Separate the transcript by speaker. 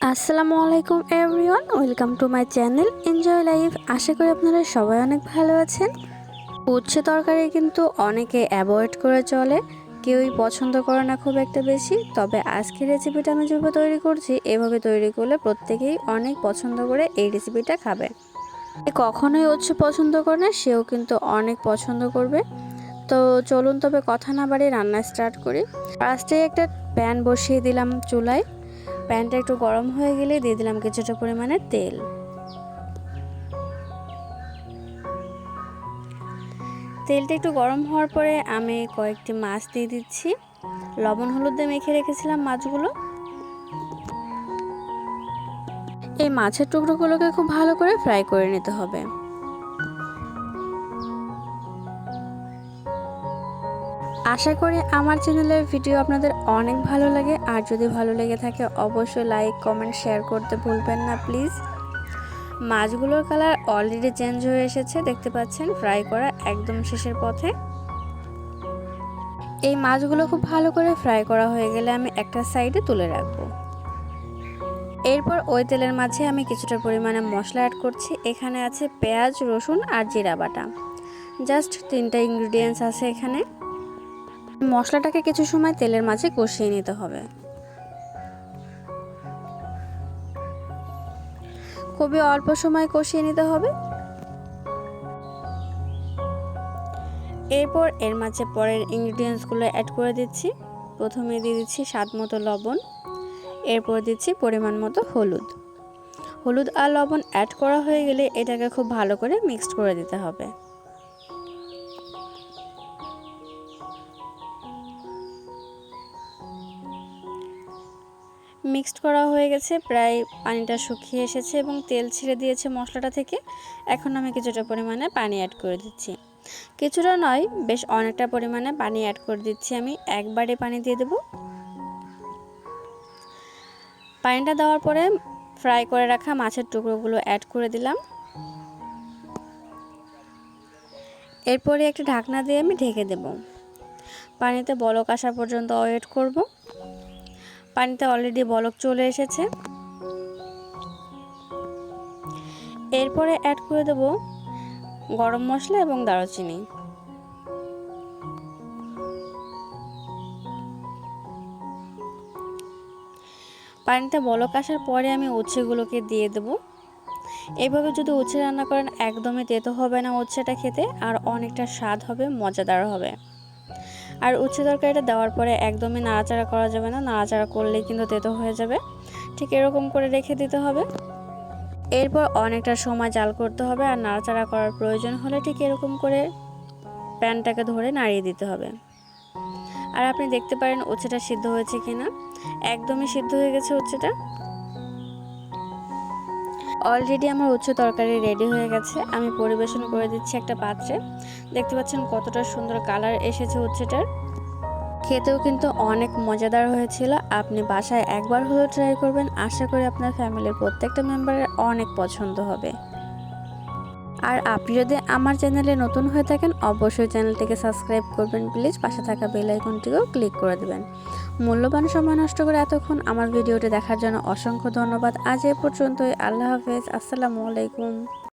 Speaker 1: আসসালামু আলাইকুম everyone, welcome to my channel enjoy life. আশা করি আপনারা সবাই অনেক ভালো আছেন। উচ্ছে তরকারি কিন্তু অনেকে অ্যাভয়েড করে চলে। কেউই পছন্দ করে না খুব একটা বেশি। তবে আজকের রেসিপিটা আমি যেভাবে তৈরি করছি, এভাবে তৈরি করলে প্রত্যেকেই অনেক পছন্দ করে এই রেসিপিটা খাবে। কখনোই উচ্ছে পছন্দ করে না, সেও কিন্তু অনেক পছন্দ করবে। তো চলুন তবে কথা না বাড়ি রান্না স্টার্ট করি। ফার্স্টে একটা প্যান বসিয়ে দিলাম চুলায়। প্যানটা একটু গরম হয়ে গেলে দিয়ে দিলাম কিছুটা পরিমাণে তেল। তেলটা একটু গরম হওয়ার পরে আমি কয়েকটি মাছ দিয়ে দিচ্ছি। লবণ, হলুদ দিয়ে মেখে রেখেছিলাম মাছগুলো। এই মাছের টুকরোগুলোকে খুব ভালো করে ফ্রাই করে নিতে হবে। আশা করি আমার চ্যানেলের ভিডিও আপনাদের অনেক ভালো লাগে। আর যদি ভালো লেগে থাকে, অবশ্যই লাইক কমেন্ট শেয়ার করতে ভুলবেন না প্লিজ মাছগুলোর কালার অলরেডি চেঞ্জ হয়ে এসেছে। দেখতে পাচ্ছেন ফ্রাই করা একদম শেষের পথে। এই মাছগুলো খুব ভালো করে ফ্রাই করা হয়ে গেলে আমি একটা সাইডে তুলে রাখব। এরপর ওই তেলের মাঝে আমি কিছুটা পরিমাণে মশলা অ্যাড করছি। এখানে আছে পেঁয়াজ, রসুন আর জিরা বাটা। জাস্ট তিনটা ইনগ্রিডিয়েন্টস আছে এখানে। মশলাটাকে কিছু সময় তেলের মাঝে কষিয়ে নিতে হবে। খুবই অল্প সময় কষিয়ে নিতে হবে। এরপর এর মাঝে পরের ইনগ্রিডিয়েন্টসগুলো অ্যাড করে দিচ্ছি। প্রথমে দিয়ে দিচ্ছি স্বাদ মতো লবণ। এরপর দিচ্ছি পরিমাণ মতো হলুদ। হলুদ আর লবণ অ্যাড করা হয়ে গেলে এটাকে খুব ভালো করে মিক্সড করে দিতে হবে। মিক্সড করা হয়ে গেছে, প্রায় পানিটা শুকিয়ে এসেছে এবং তেল ছেড়ে দিয়েছে মশলাটা থেকে। এখন আমি কিছুটা পরিমাণে পানি অ্যাড করে দিচ্ছি। কিছুটা নয়, বেশ অনেকটা পরিমাণে পানি অ্যাড করে দিচ্ছি আমি। একবারে পানি দিয়ে দেব। পানিটা দেওয়ার পরে ফ্রাই করে রাখা মাছের টুকরোগুলো অ্যাড করে দিলাম। এরপরে একটা ঢাকনা দিয়ে আমি ঢেকে দেব। পানিতে বলক আসা পর্যন্ত ওয়েট করব। পানিতে অলরেডি বলক চলে এসেছে। এরপরে অ্যাড করে দেব গরম মশলা এবং দারুচিনি। পানিতে বলক আসার পরে আমি উচ্ছেগুলোকে দিয়ে দেবো। এইভাবে যদি উচ্ছে রান্না করেন, একদমই তেতো হবে না উচ্ছেটা খেতে, আর অনেকটা স্বাদ হবে, মজাদার হবে। আর উচ্ছে তরকারিটা দেওয়ার পরে একদমই নাড়াচাড়া করা যাবে না। নাড়াচাড়া করলেই কিন্তু তেতো হয়ে যাবে। ঠিক এরকম করে রেখে দিতে হবে। এরপর অনেকটা সময় জাল করতে হবে আর নাড়াচাড়া করার প্রয়োজন হলে ঠিক এরকম করে প্যানটাকে ধরে নাড়িয়ে দিতে হবে। আর আপনি দেখতে পারেন উচ্ছেটা সিদ্ধ হয়েছে কিনা। একদমই সিদ্ধ হয়ে গেছে উচ্ছেটা। অলরেডি আমার উচ্চ তরকারি রেডি হয়ে গেছে। আমি পরিবেশন করে দিচ্ছি একটা পাত্রে। দেখতে পাচ্ছেন কতটা সুন্দর কালার এসেছে উচ্ছেটার। খেতেও কিন্তু অনেক মজাদার হয়েছিল। আপনি বাসায় একবার হলেও ট্রাই করবেন। আশা করি আপনার ফ্যামিলির প্রত্যেকটা মেম্বারের অনেক পছন্দ হবে। আর আপনি যদি আমার চ্যানেলে নতুন হয়ে থাকেন, অবশ্যই চ্যানেলটিকে সাবস্ক্রাইব করবেন প্লিজ। পাশে থাকা বেল আইকনটিকেও ক্লিক করে দেবেন। মূল্যবান সময় নষ্ট করে এতক্ষণ আমার ভিডিওটি দেখার জন্য অসংখ্য ধন্যবাদ। আজ এ পর্যন্তই। আল্লাহ হাফেজ। আসসালামু আলাইকুম।